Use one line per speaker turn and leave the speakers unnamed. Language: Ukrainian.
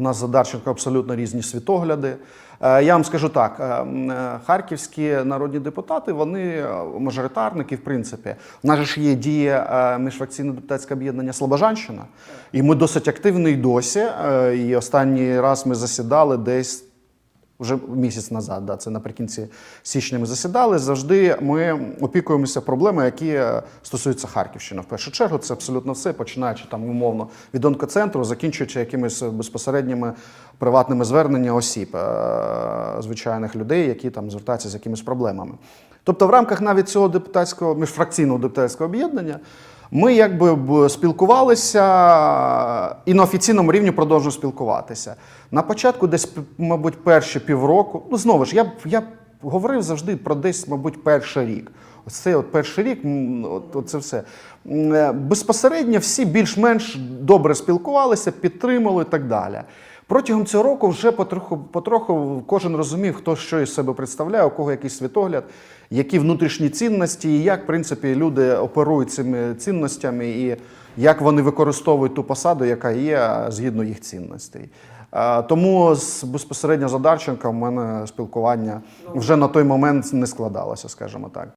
У нас за Дарченко абсолютно різні світогляди. Е, Я вам скажу так: е, е, харківські народні депутати, вони мажоритарники, в принципі. У нас ж є дія міжфракційне депутатське об'єднання Слобожанщина, і ми досить активні досі. І останній раз ми засідали десь вже місяць назад, да, це наприкінці січня ми засідали. Завжди ми опікуємося проблемами, які е, стосуються Харківщини. В першу чергу це абсолютно все, починаючи там умовно від онкоцентру, закінчуючи якимись безпосередніми приватними зверненнями осіб, е, звичайних людей, які там звертаються з якимись проблемами. Тобто, в рамках навіть цього депутатського міжфракційного депутатського об'єднання. Ми якби спілкувалися і на офіційному рівні продовжуємо спілкуватися. На початку, десь, мабуть, перші півроку, ну знову ж, я, я говорив завжди про десь, мабуть, перший рік. Ось це от перший рік, от, от це все. Е, Безпосередньо всі більш-менш добре спілкувалися, підтримали і так далі. Протягом цього року вже потроху, потроху кожен розумів, хто що із себе представляє, у кого якийсь світогляд, які внутрішні цінності, і як, в принципі, люди оперують цими цінностями, і як вони використовують ту посаду, яка є згідно їх цінностей. Тому з безпосередньо з Одарченком в мене спілкування вже на той момент не складалося, скажімо так.